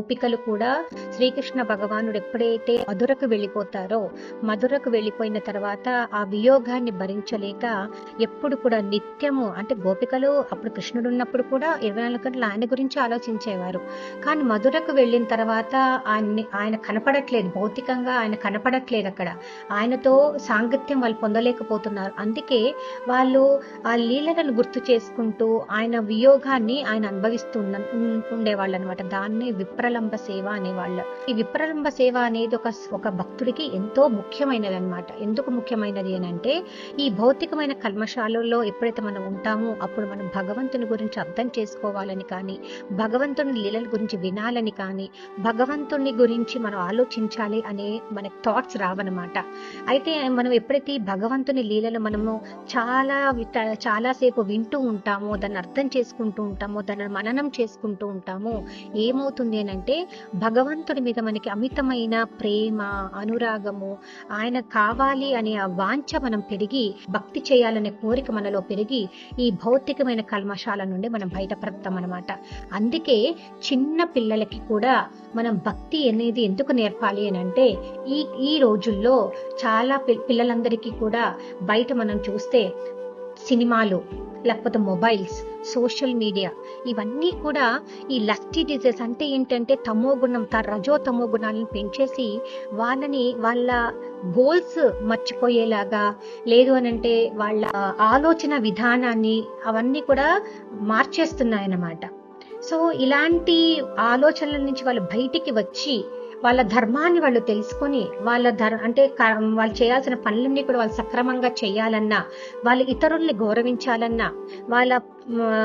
గోపికలు కూడా శ్రీకృష్ణ భగవానుడు ఎప్పుడైతే మధురకు వెళ్ళిపోతారో మధురకు వెళ్ళిపోయిన తర్వాత ఆ వియోగాన్ని భరించలేక ఎప్పుడు కూడా నిత్యము అంటే గోపికలు అప్పుడు కృష్ణుడు ఉన్నప్పుడు కూడా ఇరవై నాలుగు గంటలు ఆయన గురించి ఆలోచించేవారు. కానీ మధురకు వెళ్ళిన తర్వాత ఆయన్ని ఆయన కనపడట్లేదు భౌతికంగా ఆయన కనపడట్లేదు అక్కడ. ఆయనతో సాంగత్యం వాళ్ళు పొందలేకపోతున్నారు. అందుకే వాళ్ళు ఆ లీలలను గుర్తు చేసుకుంటూ ఆయన వియోగాన్ని ఆయన అనుభవిస్తూ ఉండేవాళ్ళు అనమాట దాన్నే విప్రలంబ సేవ అనేవాళ్ళు. ఈ విప్రలంబ సేవ అనేది ఒక ఒక భక్తుడికి ఎంతో ముఖ్యమైనది అనమాట ఎందుకు ముఖ్యమైనది అని అంటే ఈ భౌతికమైన కల్మశాలలో ఎప్పుడైతే మనం ఉంటామో అప్పుడు మనం భగవంతుని గురించి అర్థం చేసుకోవాలని కానీ భగవంతుని లీలల గురించి వినాలని కానీ భగవంతుని గురించి మనం ఆలోచించాలి అనే మనకి థాట్స్ రావన్నమాట. అయితే మనం ఎప్పుడైతే భగవంతుని లీలలు మనము చాలా చాలాసేపు వింటూ ఉంటామో దాన్ని అర్థం చేసుకుంటూ ఉంటామో దాన్ని మననం చేసుకుంటూ ఉంటామో ఏమవుతుంది అని ఏంటంటే భగవంతుడి మీద మనకి అమితమైన ప్రేమ అనురాగము ఆయన కావాలి అనే ఆ వాంఛ మనం పెరిగి భక్తి చేయాలనే కోరిక మనలో పెరిగి ఈ భౌతికమైన కల్మశాల నుండి మనం బయటపడతాం అనమాట అందుకే చిన్న పిల్లలకి కూడా మనం భక్తి అనేది ఎందుకు నేర్పాలి అని అంటే ఈ ఈ రోజుల్లో చాలా పిల్లలందరికీ కూడా బయట మనం చూస్తే సినిమాలు లేకపోతే మొబైల్స్ సోషల్ మీడియా ఇవన్నీ కూడా ఈ లస్టీ డిజీజ్ అంటే ఏంటంటే తమో గుణం తన రజో తమో గుణాలను పెంచేసి వాళ్ళని వాళ్ళ గోల్స్ మర్చిపోయేలాగా లేదు అని అంటే వాళ్ళ ఆలోచన విధానాన్ని అవన్నీ కూడా మార్చేస్తున్నాయన్నమాట. సో ఇలాంటి ఆలోచనల నుంచి వాళ్ళు బయటికి వచ్చి వాళ్ళ ధర్మాన్ని వాళ్ళు తెలుసుకొని వాళ్ళ ధర్ అంటే వాళ్ళు చేయాల్సిన పనులన్నీ కూడా వాళ్ళు సక్రమంగా చేయాలన్నా వాళ్ళు ఇతరుల్ని గౌరవించాలన్నా వాళ్ళ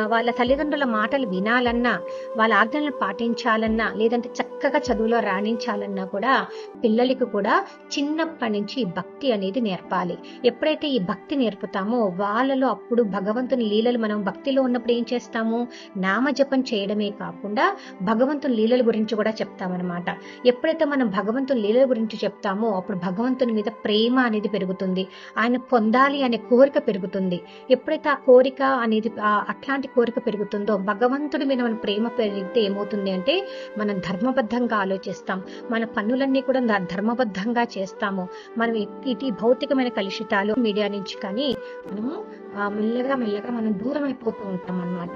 వాళ్ళ తల్లిదండ్రుల మాటలు వినాలన్నా వాళ్ళ ఆజ్ఞలను పాటించాలన్నా లేదంటే చక్కగా చదువులో రాణించాలన్నా కూడా పిల్లలకు కూడా చిన్నప్పటి నుంచి భక్తి అనేది నేర్పాలి. ఎప్పుడైతే ఈ భక్తి నేర్పుతామో వాళ్ళలో అప్పుడు భగవంతుని లీలలు మనం భక్తిలో ఉన్నప్పుడు ఏం చేస్తాము? నామజపం చేయడమే కాకుండా భగవంతుని లీలల గురించి కూడా చెప్తామన్నమాట. ఎప్పుడైతే మనం భగవంతుని లీలల గురించి చెప్తామో అప్పుడు భగవంతుని మీద ప్రేమ అనేది పెరుగుతుంది. ఆయన పొందాలి అనే కోరిక పెరుగుతుంది. ఎప్పుడైతే ఆ కోరిక అనేది ఆ అట్లాంటి కోరిక పెరుగుతుందో భగవంతుడి మీద మన ప్రేమ పెరిగితే ఏమవుతుంది అంటే మనం ధర్మబద్ధంగా ఆలోచిస్తాం. మన పనులన్నీ కూడా ధర్మబద్ధంగా చేస్తాము. మనం ఇటు భౌతికమైన కలుషితాలు మీడియా నుంచి కానీ మనము మెల్లగా మెల్లగా మనం దూరం అయిపోతూ ఉంటాం అన్నమాట